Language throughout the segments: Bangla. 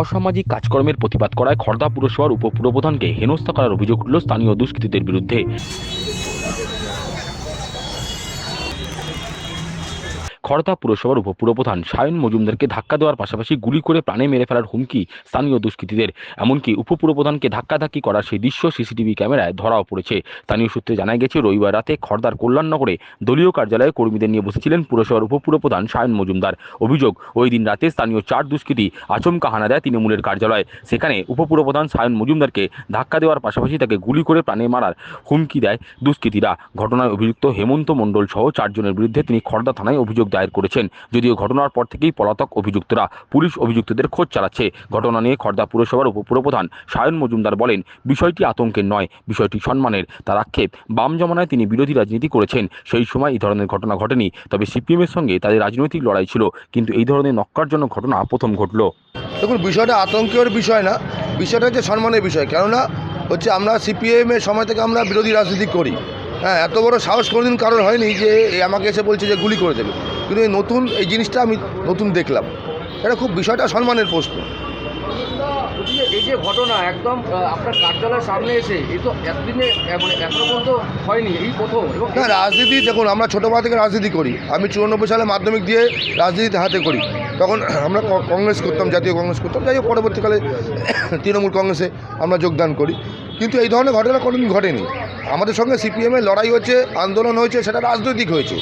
অসামাজিক কাজকর্মের প্রতিবাদ করায় খর্দা পুরসভার উপপুরপ্রধানকে হেনস্থা করার অভিযোগ উঠল স্থানীয় দুষ্কৃতীদের বিরুদ্ধে। খড়দা পুরসভার উপপুরপ্রধান সায়ন মজুমদারকে ধাক্কা দেওয়ার পাশাপাশি গুলি করে প্রাণে মেরে ফেলার হুমকি স্থানীয় দুষ্কৃতীদের। এমনকি উপপুরপ্রধানকে ধাক্কাধাক্কি করার সেই দৃশ্য সিসিটিভি ক্যামেরায় ধরাও পড়েছে। স্থানীয় সূত্রে জানা গেছে, রবিবার রাতে খড়দার কল্যাণনগরে দলীয় কার্যালয়ে কর্মীদের নিয়ে বসেছিলেন পুরসভার উপপুরপ্রধান সায়ন মজুমদার। অভিযোগ, ওই দিন রাতে স্থানীয় চার দুষ্কৃতী আচমকা হানা দেয় তৃণমূলের কার্যালয়ে। সেখানে উপপুরপ্রধান সায়ন মজুমদারকে ধাক্কা দেওয়ার পাশাপাশি তাকে গুলি করে প্রাণে মারার হুমকি দেয় দুষ্কৃতীরা। ঘটনায় অভিযুক্ত হেমন্ত মণ্ডল সহ চারজনের বিরুদ্ধে তিনি খড়দা থানায় অভিযোগ দায়ের করেছেন। যদিও ঘটনার পর থেকেই পলাতক অভিযুক্তরা পুলিশ অভিযুক্তদের খোঁজ চালাচ্ছে। ঘটনা নিয়ে খর্দা পুরসভার উপপুরপ্রধান সায়ন মজুমদার বলেন, বিষয়টি আতঙ্কের নয়, বিষয়টি সম্মানের। তার আক্ষেপ, বাম জমানায় তিনি বিরোধী রাজনীতি করেছেন। সেই সময় এই ধরনের ঘটনা ঘটেনি, তবে সিপিএমের সঙ্গে তাদের রাজনৈতিক লড়াই ছিল। কিন্তু এই ধরনের নক্কারজনক ঘটনা প্রথম ঘটলো। দেখুন, বিষয়টা আতঙ্কের বিষয় না। বিষয়টা হচ্ছে সম্মানের বিষয়। কেননা হচ্ছে আমরা সিপিএমের সময় থেকে আমরা বিরোধী রাজনীতি করি। হ্যাঁ এত বড় সাহস কোনোদিন কারণ হয়নি যে আমাকে এসে বলছে যে গুলি করে দেবে। কিন্তু এই নতুন এই জিনিসটা আমি নতুন দেখলাম। এটা খুব বিষয়টা সম্মানের প্রশ্ন। এই যে ঘটনা একদম আপনার কার্যালয়ের সামনে এসে এই তো এতদিনে আহ, মানে এখনও পর্যন্ত হয়নি এই প্রথম না রাজনীতি দেখুন আমরা ছোটোবেলা থেকে রাজনীতি করি। আমি চুরানব্বই সালে মাধ্যমিক দিয়ে রাজনীতিতে হাতে করি। তখন আমরা কংগ্রেস করতাম জাতীয় কংগ্রেস করতাম। যাই হোক পরবর্তীকালে তৃণমূল কংগ্রেসে আমরা যোগদান করি। কিন্তু এই ধরনের ঘটনা কোনোদিন ঘটেনি। আমাদের সঙ্গে সিপিএমের লড়াই হয়েছে আন্দোলন হয়েছে সেটা রাজনৈতিক হয়েছে।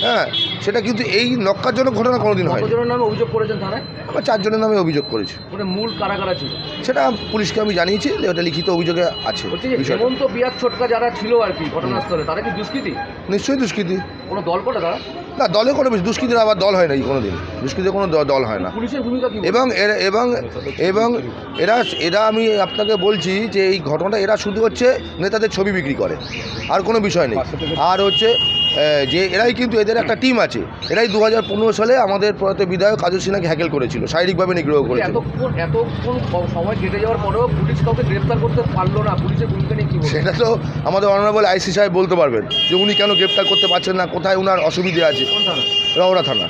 হ্যাঁ সেটা কিন্তু এই নক্কারজনক ঘটনা কোনোদিন কতজনের নামে অভিযোগ করেছেন থানায় আমরা চারজনের নামে অভিযোগ করেছি। মানে মূল কারা কারা ছিল? সেটা পুলিশকে আমি জানিয়েছি যে ওটা লিখিত অভিযোগে আছে বলছি যে বিষয়টা। হেমন্ত বিরাট ছোটকা যারা ছিল আর কি ঘটনাস্থলে তারা কি দুষ্কৃতী? নিশ্চয়ই দুষ্কৃতি। কোনো দল করে তারা? না দলে কোনো বেশি দুষ্কৃতির আবার দল হয় না কোনো দিন দুষ্কৃতির কোনো দ- দল হয় না। পুলিশের ভূমিকা কি এবং এরা এবং এবং এরা এরা আমি আপনাকে বলছি যে এই ঘটনাটা এরা শুধু হচ্ছে নেতাদের ছবি বিক্রি করে। আর কোনো বিষয় নেই। আর হচ্ছে যে এরাই কিন্তু এদের একটা টিম আছে। এরাই দু হাজার পনেরো সালে আমাদের প্রয়াত বিধায়ক কাজু সিনহাকে হ্যাকেল করেছিল শারীরিকভাবে নিগ্রহ করে করেছিল। এতক্ষণ এতক্ষণ সময় কেটে যাওয়ার পরেও পুলিশ কাউকে গ্রেপ্তার করতে পারল না। পুলিশের ভূমিকা নিয়ে সেটা তো আমাদের অনারেবল আইসি সাহেব বলতে পারবেন যে উনি কেন গ্রেপ্তার করতে পারছেন না? কোথায় ওনার অসুবিধে আছে? রওরা থানা।